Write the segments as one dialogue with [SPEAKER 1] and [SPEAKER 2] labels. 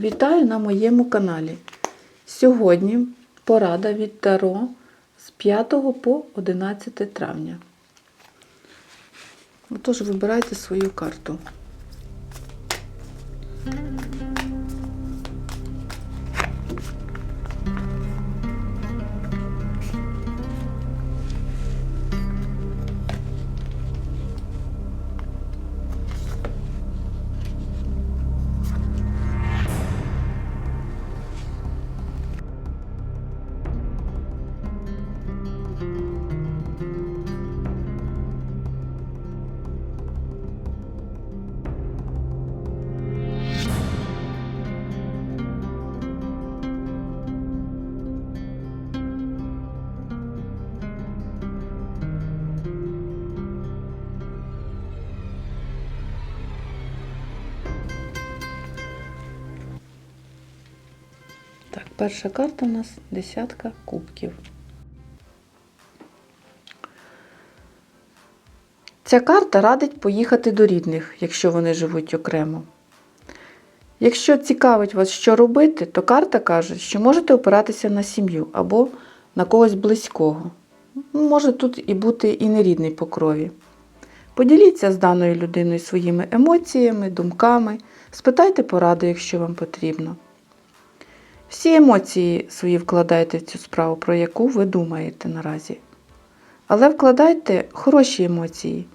[SPEAKER 1] Вітаю на моєму каналі. Сьогодні порада від Таро з 5 по 11 травня. Отож, вибирайте свою карту. Так, перша карта у нас десятка кубків. Ця карта радить поїхати до рідних, якщо вони живуть окремо. Якщо цікавить вас, що робити, то карта каже, що можете опиратися на сім'ю або на когось близького. Ну, Може тут і бути і нерідний по крові. Поділіться з даною людиною своїми емоціями, думками, спитайте пораду, якщо вам потрібно. Всі емоції свої вкладайте в цю справу, про яку ви думаєте наразі. Але вкладайте хороші емоції,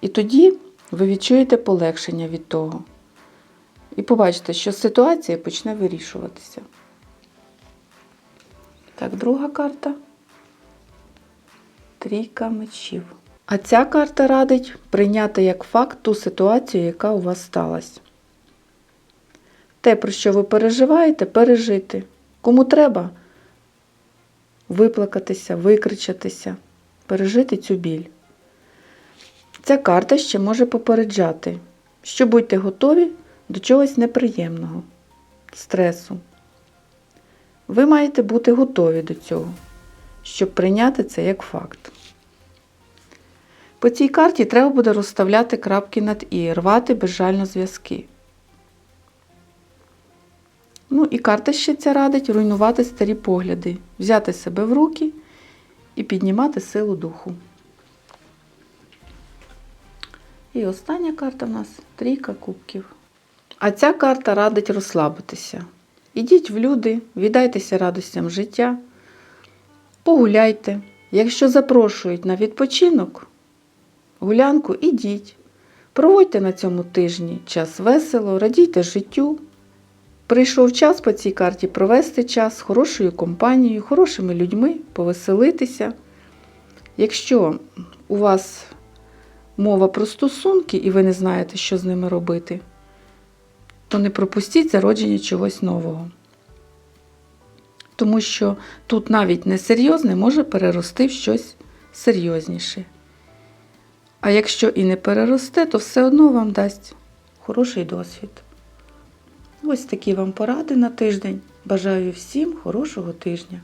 [SPEAKER 1] і тоді ви відчуєте полегшення від того. І побачите, що ситуація почне вирішуватися. Так, друга карта. Трійка мечів. А ця карта радить прийняти як факт ту ситуацію, яка у вас сталася. Те, про що ви переживаєте, пережити. Кому треба виплакатися, викричатися, пережити цю біль. Ця карта ще може попереджати, що будьте готові до чогось неприємного, стресу. Ви маєте бути готові до цього, щоб прийняти це як факт. По цій карті треба буде розставляти крапки над і, рвати безжально зв'язки. Ну і карта ще ця радить руйнувати старі погляди, взяти себе в руки і піднімати силу духу. І остання карта в нас трійка кубків. А ця карта радить розслабитися. Ідіть в люди, віддайтеся радостям життя, погуляйте. Якщо запрошують на відпочинок, гулянку, ідіть. Проводьте на цьому тижні час весело, радійте життю. Прийшов час по цій карті провести час з хорошою компанією, хорошими людьми, повеселитися. Якщо у вас мова про стосунки і ви не знаєте, що з ними робити, то не пропустіть зародження чогось нового. Тому що тут навіть несерйозне може перерости в щось серйозніше. А якщо і не переросте, то все одно вам дасть хороший досвід. Ось такі вам поради на тиждень. Бажаю всім хорошого тижня!